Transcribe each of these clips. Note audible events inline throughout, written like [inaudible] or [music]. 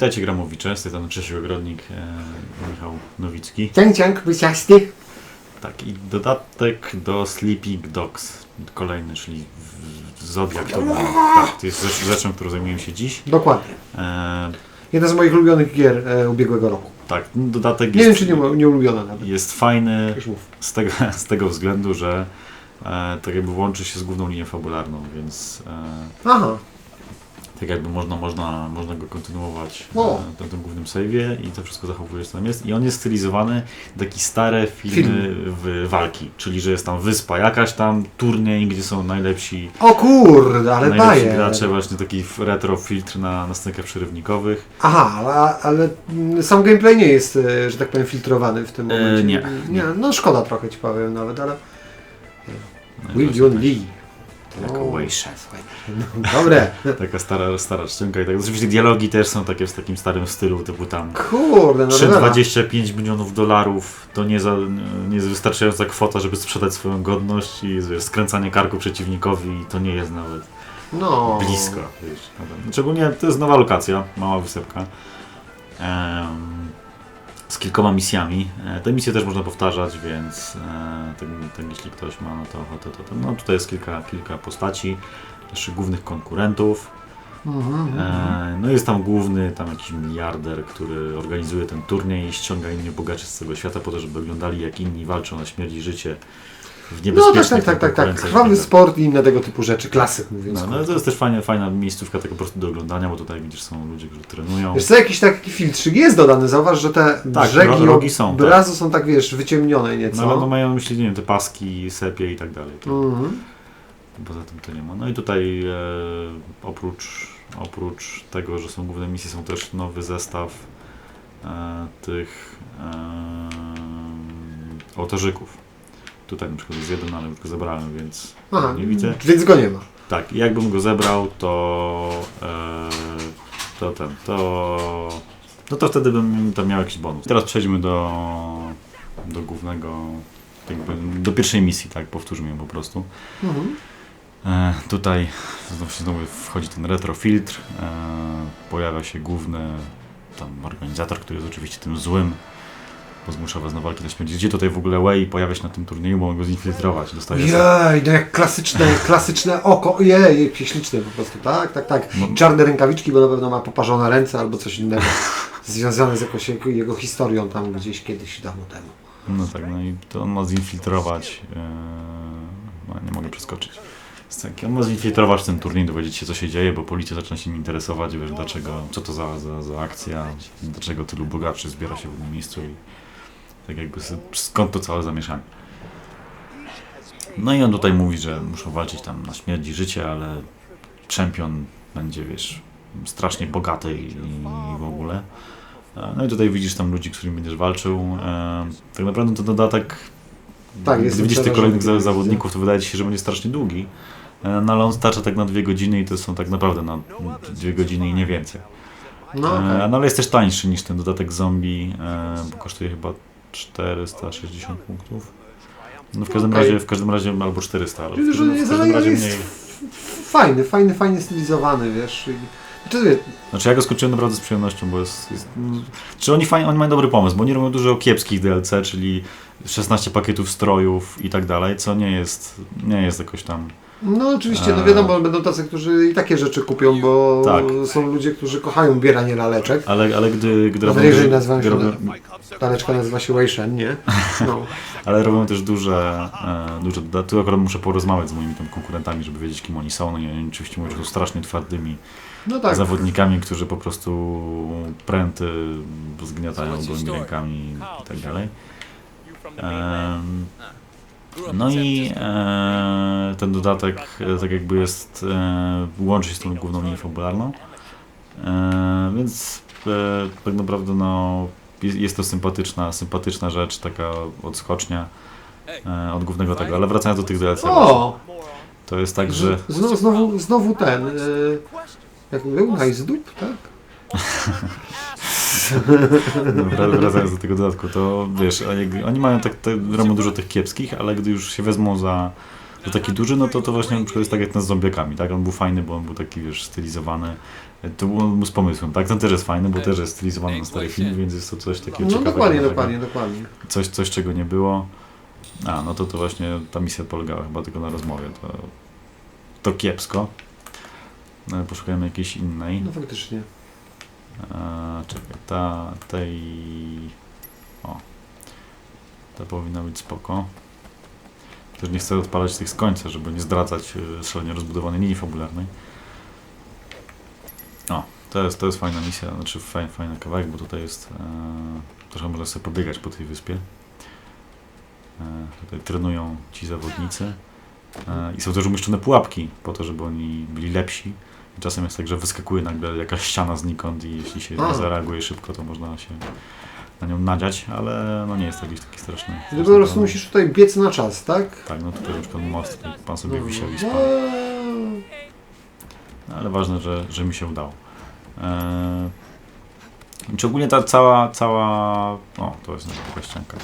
witajcie Gramowicze, z tej strony Czesiu Ogrodnik, e, Michał Nowicki. Ciąg, ciąg, wysiasty. Tak, i dodatek do Sleeping Dogs, kolejny, czyli w- w- Zodiak to, tak, to jest rzecz, rzeczą, którą zajmujemy się dziś. Dokładnie. E, Jedna z moich ulubionych gier e, ubiegłego roku. tak, dodatek Nie wiem, jest, czy nie, nie ulubiona nawet. jest fajny Już mów. z tego, z tego względu, że e, tak jakby łączy się z główną linią fabularną, więc e, Aha, tak jakby można, można, można go kontynuować O. e, na tym głównym save'ie i to wszystko zachowuje się tam jest. I on jest stylizowany na takie stare filmy w walki, czyli że jest tam wyspa jakaś tam, turniej, gdzie są najlepsi, o kurde, ale najlepsi daje. gracze, właśnie taki retro filtr na, na scenkach przerywnikowych. Aha, ale, ale mm, sam gameplay nie jest, e, że tak powiem, filtrowany w tym E, momencie. nie. nie. No szkoda trochę ci powiem nawet, ale... No i Will właśnie Yun Lee. O, Wei Shen. no, Dobre. [laughs] Taka stara, stara ściąga i tak. Oczywiście dialogi też są takie w takim starym stylu, typu tam Kurde, no dobra. 3,25 milionów dolarów to nie, za, nie jest wystarczająca kwota, żeby sprzedać swoją godność i wiesz, skręcanie karku przeciwnikowi to nie jest nawet No. blisko. Wiesz. Szczególnie to jest nowa lokacja, mała wysepka. Em, z kilkoma misjami. E, Te misje też można powtarzać, więc e, tak, tak jeśli ktoś ma na to ochotę, to, to no, tutaj jest kilka, kilka postaci, naszych głównych konkurentów. Mhm. E, No jest tam główny, tam jakiś miliarder, który organizuje ten turniej i ściąga innych bogaczy z całego świata po to, żeby oglądali jak inni walczą na śmierć i życie w No niebezpiecznych tak, tak, tak, tak, tak. i Krwawy tak sport i inne tego typu rzeczy, klasyk mówiąc. No, no to jest też fajna, fajna miejscówka taka po prostu do oglądania, bo tutaj widzisz są ludzie, którzy trenują. Wiesz co, jakiś taki filtrzyk jest dodany, zauważ, że te Tak, brzegi ro- rogi są, tak. obrazu są tak, wiesz, wyciemnione nieco. No ale no mają na myśli, nie wiem, te paski, sepie i tak dalej. To, Mhm. Poza tym to nie ma. No i tutaj e, oprócz, oprócz tego, że są główne misje, są też nowy zestaw e, tych e, ołtarzyków. Tutaj na przykład jest jeden, ale już go zebrałem, więc Aha, nie widzę. więc go nie ma. Tak, jakbym go zebrał, to e, to ten, to no to wtedy bym tam miał jakiś bonus. Teraz przejdźmy do, do głównego, jakby do pierwszej misji, tak, powtórzmy ją po prostu. Mhm. E, tutaj znowu, znowu wchodzi ten retrofiltr, e, pojawia się główny tam organizator, który jest oczywiście tym złym, bo zmusza was na walki na śmierć. Gdzie tutaj w ogóle Way pojawia się na tym turnieju, bo mogą go zinfiltrować. Dostaje Jej, no jak klasyczne, [laughs] klasyczne oko. Ojej, jakie śliczne po prostu, tak, tak, tak. No. Czarne rękawiczki, bo na pewno ma poparzone ręce albo coś innego. [laughs] Związane z jakąś jego, historią tam gdzieś kiedyś dawno temu. No tak, no i to on ma zinfiltrować. Yy, nie mogę przeskoczyć. On ma zinfiltrować ten turniej, dowiedzieć się co się dzieje, bo policja zaczyna się nim interesować, wiesz, dlaczego, co to za, za, za akcja, dlaczego tylu bogaczy zbiera się w jednym miejscu i tak jakby skąd to całe zamieszanie. No i on tutaj mówi, że muszą walczyć tam na śmierć i życie, ale czempion będzie, wiesz, strasznie bogaty i, i w ogóle. E, No i tutaj widzisz tam ludzi, z którymi będziesz walczył. E, Tak naprawdę to dodatek. Tak, gdy widzisz tych kolejnych za, zawodników, to wydaje ci się, że będzie strasznie długi. E, No ale on starcza tak na dwie godziny i to są tak naprawdę na dwie godziny i nie więcej. No. No ale jest też tańszy niż ten dodatek zombie, bo kosztuje chyba 460 punktów. No w każdym razie, w każdym razie albo 400, ale w że każdym, w każdym razie jest mniej. fajny, fajny, fajnie stylizowany, wiesz. I- Znaczy, wie- Znaczy ja go skończyłem naprawdę z przyjemnością, bo jest... jest czy oni, fajnie, oni mają dobry pomysł, bo oni robią dużo kiepskich DLC, czyli 16 pakietów strojów i tak dalej, co nie jest, nie jest jakoś tam... No oczywiście, no wiadomo, będą tacy, którzy i takie rzeczy kupią, bo Tak. są ludzie, którzy kochają bieranie laleczek. Ale, ale gdy, gdy Nawet robią, jeżeli nazywam gdy się robią, Laleczka nazywa się Weishen, nie? No. [laughs] ale robią też duże, e, duże tu akurat muszę porozmawiać z moimi tam konkurentami, żeby wiedzieć kim oni są, no i oni oczywiście mówią, że są strasznie twardymi no tak. zawodnikami, którzy po prostu pręty zgniatają gołymi rękami i tak dalej. Em, No i e, ten dodatek e, tak jakby jest, e, łączy się z tą główną linią fabularną, e, więc e, tak naprawdę no, jest, jest to sympatyczna, sympatyczna rzecz, taka odskocznia e, od głównego tego, ale wracając do tych DLC, O! to jest tak, że Znowu, znowu, znowu ten. Y, jak był? Nice dup, tak? [laughs] No, wra- wracając do tego dodatku, to wiesz, oni, mają tak, te, robią dużo tych kiepskich, ale gdy już się wezmą za, za taki duży, no to to właśnie na przykład jest tak jak ten z zombiakami, tak? On był fajny, bo on był taki, wiesz, stylizowany To było z pomysłem, tak? Ten też jest fajny, bo też jest stylizowany na stary film, więc jest to coś takiego No ciekawego. dokładnie, takiego- dokładnie, dokładnie. Coś, coś, czego nie było. A, no to to właśnie ta misja polegała chyba tylko na rozmowie. To, to kiepsko. No, ale poszukajmy jakiejś innej. No faktycznie. E, czekaj, ta, tej... O. Ta powinna być spoko. Też nie chcę odpalać tych z końca, żeby nie zdradzać szalenie rozbudowanej linii fabularnej. O, to jest, to jest fajna misja, znaczy fajny, fajny kawałek, bo tutaj jest... E, trochę można sobie pobiegać po tej wyspie. E, tutaj trenują ci zawodnicy. E, I są też umieszczone pułapki po to, żeby oni byli lepsi. I czasem jest tak, że wyskakuje nagle jakaś ściana znikąd i jeśli się A. nie zareaguje szybko, to można się na nią nadziać, ale no nie jest to jakiś taki straszny. Ty po prostu musisz tutaj biec na czas, tak? Tak, no tutaj na przykład most, pan sobie No, wisiał i no. spadł. No, ale ważne, że, że mi się udało. Eee, czy ogólnie ta cała, cała, o to jest taka ścianka.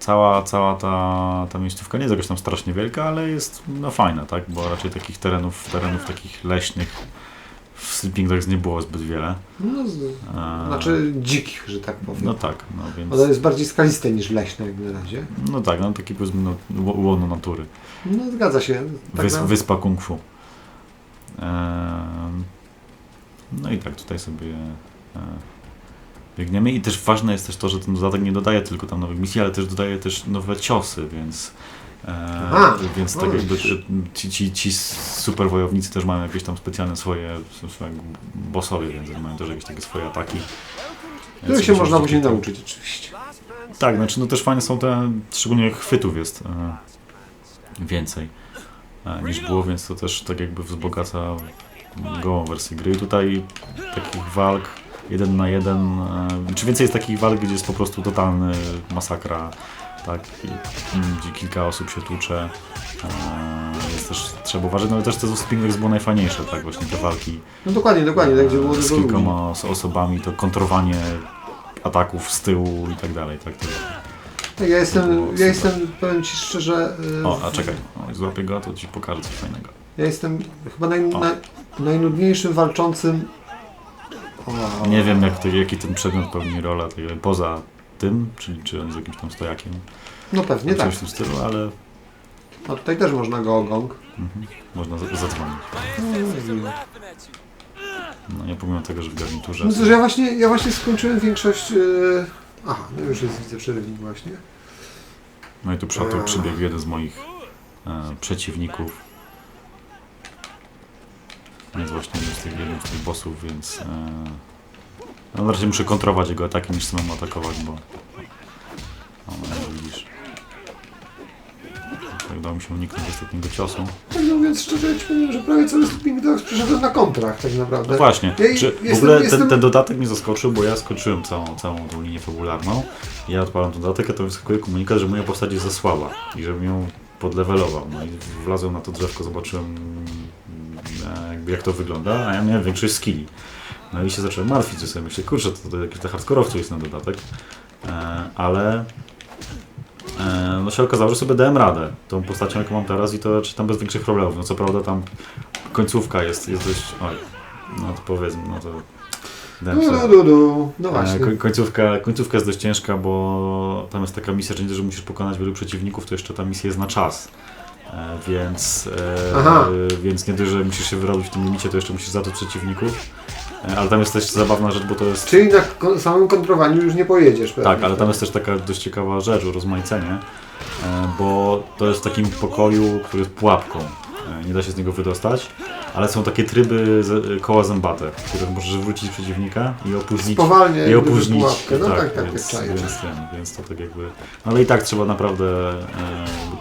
Cała, cała ta, ta miejscówka nie jest jakaś tam strasznie wielka, ale jest no fajna, tak? Bo raczej takich terenów, terenów takich leśnych w Sleeping Dogs nie było zbyt wiele. No, z- Eee, znaczy dzikich, że tak powiem. No tak, no więc... Ono jest bardziej skaliste niż leśne jak na razie. No tak, no taki powiedzmy no, ło- łono natury. No zgadza się. Tak Wys, na- wyspa Kung Fu. Em, no i tak tutaj sobie e, biegniemy i też ważne jest też to, że ten dodatek nie dodaje tylko tam nowych misji, ale też dodaje też nowe ciosy, więc e, Aha, więc no tak jakby e, ci, ci, ci super wojownicy też mają jakieś tam specjalne swoje, swoje bossowie, więc mają też jakieś takie swoje ataki. Których się można później tutaj- nauczyć oczywiście. tak, znaczy no też fajne są te, szczególnie chwytów jest e, więcej e, niż było, więc to też tak jakby wzbogaca gołą wersję gry. I tutaj takich walk jeden na jeden, e, czy więcej jest takich walk, gdzie jest po prostu totalny masakra, tak, i, m, gdzie kilka osób się tłucze. E, jest też, trzeba uważać, no ale też te z było najfajniejsze, tak, właśnie te walki No dokładnie, dokładnie, tak gdzie było z kilkoma os- osobami, to kontrowanie ataków z tyłu i tak dalej, tak, to, Tak, Ja jestem, ja jestem, powiem Ci szczerze, y, O, a czekaj, o, złapię go, to ci pokażę coś fajnego. ja jestem chyba naj, najnudniejszym walczącym. Nie wiem, jak to, jaki ten przedmiot pełni rolę tego, poza tym, czyli czy on jest jakimś tam stojakiem, No pewnie tak. coś w tym stylu, ale No tutaj też można go ogong. mhm, można z- zadzwonić. No nie pomimo tego, że w garniturze... No cóż, ja właśnie, ja właśnie skończyłem większość... y, Aha, no już jest widzę przerywnik właśnie. No i tu przy, tu przybiegł jeden z moich e, przeciwników. Więc właśnie jest tych jeden z tych bossów, więc... E, no na razie muszę kontrować jego ataki niż samemu atakować, bo... O, no, jak widzisz. Tak udało mi się uniknąć ostatniego ciosu. Tak mówiąc szczerze, ja ci powiem, że prawie cały Sleeping Dogs przeszedłem na kontrach tak naprawdę. No właśnie, Ja- czy w jestem- ogóle jestem- ten, ten dodatek mnie zaskoczył, bo ja skończyłem całą, całą tą linię fabularną. Ja odpalam ten dodatek, a to wyskakuje komunikat, że moja postać jest za słaba i żebym ją podlewelował. No i wlazłem na to drzewko, zobaczyłem jakby jak to wygląda, a ja miałem większość skilli. No i się zacząłem martwić, że sobie myślę, kurczę, to, to jakiś dla hardkorowców jest na dodatek. E, ale e, no się okazało, że sobie dałem radę tą postacią, jaką mam teraz i to czytam bez większych problemów. No co prawda tam końcówka jest, jest dość... Oj, no to powiedzmy, no to... No E, właśnie. koń- Końcówka, końcówka jest dość ciężka, bo tam jest taka misja, że nie że musisz pokonać wielu przeciwników, to jeszcze ta misja jest na czas. E, Więc, e, więc nie dość, że musisz się wyrobić w tym limicie, to jeszcze musisz zatoczyć przeciwników. E, Ale tam jest też zabawna rzecz, bo to jest... Czyli na samym kontrowaniu już nie pojedziesz pewnie. Tak, ale tam jest też taka dość ciekawa rzecz, rozmaicenie, e, bo to jest w takim pokoju, który jest pułapką. E, Nie da się z niego wydostać, ale są takie tryby z, koła zębate, w których możesz wrócić przeciwnika i opóźnić Spowalnia i opóźnić. pułapkę. No tak, tak, tak, więc, czaję. więc, ten, więc to tak jakby. No ale i tak trzeba naprawdę e,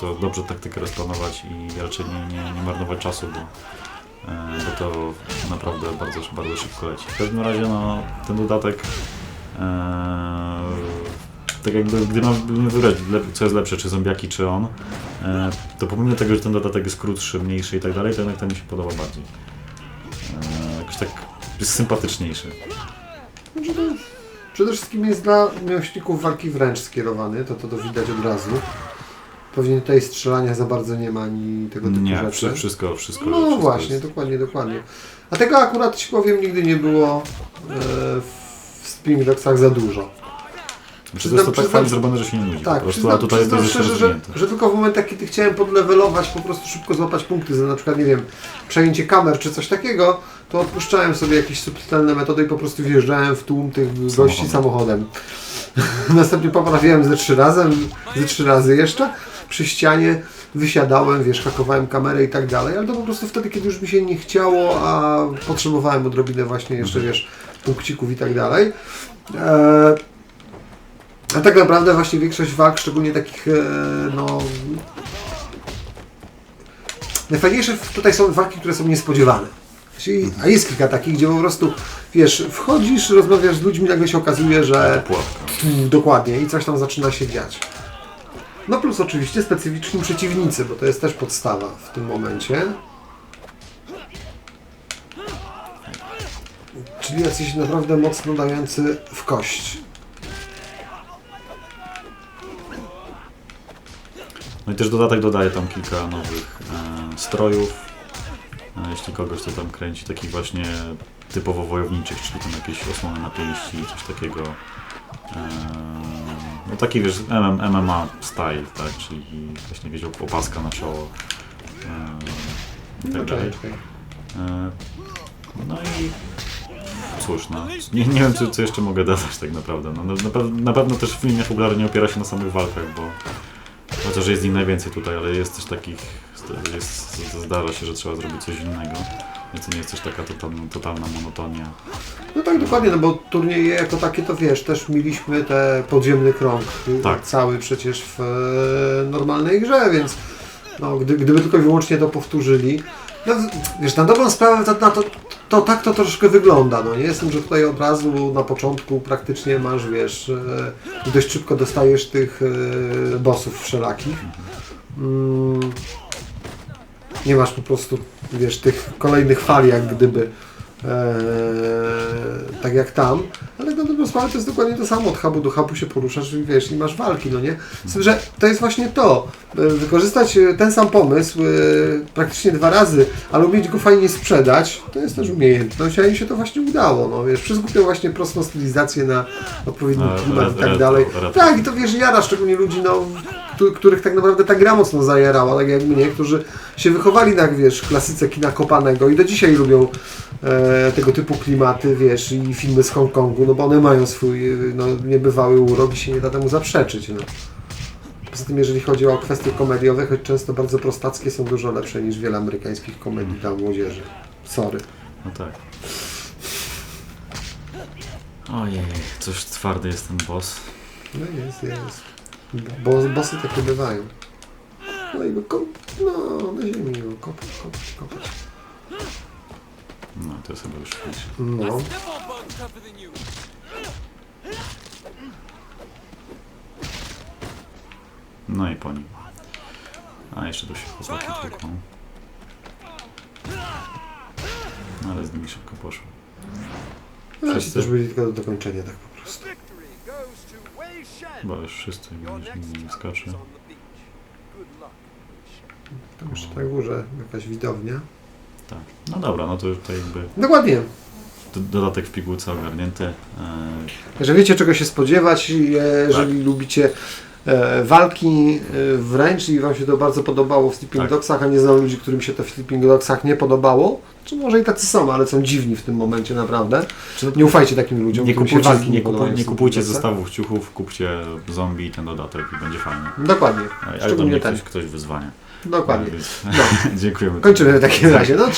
to dobrze taktykę rozplanować i raczej nie, nie, nie marnować czasu, bo, e, bo to naprawdę bardzo, bardzo szybko leci. W każdym razie no, ten dodatek. E, tak jakby, gdy mam nie wybrać, co jest lepsze, czy zombiaki, czy on, e, to pomimo tego, że ten dodatek jest krótszy, mniejszy i tak dalej, to jednak ten mi się podoba bardziej. E, jakoś tak jest sympatyczniejszy. Znaczy Przede wszystkim jest dla miłośników walki wręcz skierowany, to to, to widać od razu. Pewnie tutaj strzelania za bardzo nie ma, ani tego typu Nie, rzeczy. wszy- wszystko, wszystko. No wszystko właśnie, jest- dokładnie, dokładnie. A tego akurat ci powiem nigdy nie było e, w Spring Dogsach za dużo. Znaczy, to jest to tak fajnie zrobione, że się nie nudzi Tak, po prostu, przyznam, a tutaj jest przyznam dość szczerze, że, że tylko w momentach, kiedy chciałem podlewelować, po prostu szybko złapać punkty, za na przykład, nie wiem, przejęcie kamer czy coś takiego, to odpuszczałem sobie jakieś subtelne metody i po prostu wjeżdżałem w tłum tych gości samochodem. [laughs] Następnie poprawiałem ze trzy razy, ze trzy razy jeszcze przy ścianie, wysiadałem, wiesz, hakowałem kamerę i tak dalej, ale to po prostu wtedy, kiedy już mi się nie chciało, a potrzebowałem odrobinę właśnie jeszcze, wiesz, punkcików i tak dalej. Eee, a tak naprawdę właśnie większość walk, szczególnie takich, e, no... Najfajniejsze tutaj są walki, które są niespodziewane. A jest kilka takich, gdzie po prostu, wiesz, wchodzisz, rozmawiasz z ludźmi, nagle się okazuje, że... Dokładnie, i coś tam zaczyna się dziać. No plus oczywiście specyficzni przeciwnicy, bo to jest też podstawa w tym momencie. Czyli jacyś naprawdę mocno dający w kość. No i też dodatek dodaje tam kilka nowych e, strojów. E, jeśli kogoś to tam kręci, takich właśnie typowo wojowniczych, czyli tam jakieś osłony na pięści, coś takiego. E, no taki wiesz, MM, MMA style, tak, czyli właśnie op- opaska na czoło. E, I tak dalej. czekaj. E, No i cóż, no, nie, nie wiem co, co jeszcze mogę dodać tak naprawdę. No, na, na, pew- na pewno też film nie opiera się na samych walkach, bo chociaż jest ich najwięcej tutaj, ale jest też takich, jest, zdarza się, że trzeba zrobić coś innego. Więc to nie jest też taka totalna, totalna monotonia. No tak, dokładnie, no bo turnieje jako takie to wiesz, też mieliśmy te podziemny krąg Tak. cały przecież w e, normalnej grze, więc no, gdy, gdyby tylko i wyłącznie to powtórzyli, no wiesz, na dobrą sprawę to, na to, to tak to troszkę wygląda, no nie? Jestem, że tutaj od razu na początku praktycznie masz, wiesz, e, dość szybko dostajesz tych e, bossów wszelakich. Mm, nie masz po prostu, wiesz, tych kolejnych fali jak gdyby Eee, tak jak tam, ale dobrą sprawę to jest dokładnie to samo, od hubu do hubu się poruszasz i wiesz, i masz walki, no nie? Z tym, że to jest właśnie to, e, wykorzystać e, ten sam pomysł e, praktycznie dwa razy, ale umieć go fajnie sprzedać, to jest też umiejętność, a im się to właśnie udało, no wiesz, przyskupią właśnie prostą stylizację na odpowiedni No, klimat i tak dalej. Tak, i to wiesz, jara szczególnie ludzi, no, któ- których tak naprawdę ta gra mocno zajerała, tak jak mnie, którzy się wychowali na, wiesz, klasyce kina kopanego i do dzisiaj lubią e, tego typu klimaty, wiesz, i filmy z Hongkongu, no bo one mają swój, e, no, niebywały urok i się nie da temu zaprzeczyć, no. Poza tym, jeżeli chodzi o kwestie komediowe, choć często bardzo prostackie, są dużo lepsze niż wiele amerykańskich komedii dla młodzieży. Sorry. No tak. Ojej, coś twardy jest ten boss. No jest, jest. Bo bossy takie bywają. No i go kop, no, na ziemi go kopać, kopać, kopać. No to jest chyba już finish. No. No i po nim. A jeszcze tu się chłopaki tłuką. No ale z nimi szybko poszło. No, Wszyscy? też byli tylko do dokończenia, tak po prostu. Chyba już wszyscy nie skacze. Tam jeszcze na górze jakaś widownia. Tak. No dobra, no to już tutaj jakby Dokładnie. do- dodatek w pigułce ogarnięty. E, Że wiecie czego się spodziewać, e, jeżeli Tak. lubicie walki e, wręcz i Wam się to bardzo podobało w Sleeping Tak. Dogsach, a nie znam ludzi, którym się to w Sleeping Dogsach nie podobało, czy może i tacy są, ale są dziwni w tym momencie naprawdę. Nie ufajcie takim ludziom, nie którym się kupujcie, walki nie, nie kupujcie zestawów ciuchów, kupcie zombie i ten dodatek i będzie fajnie. Dokładnie. A, ale Szczególnie nie ten. ktoś, ktoś wyzwania. Dokładnie. No. [laughs] dziękujemy. Kończymy w takim razie. No,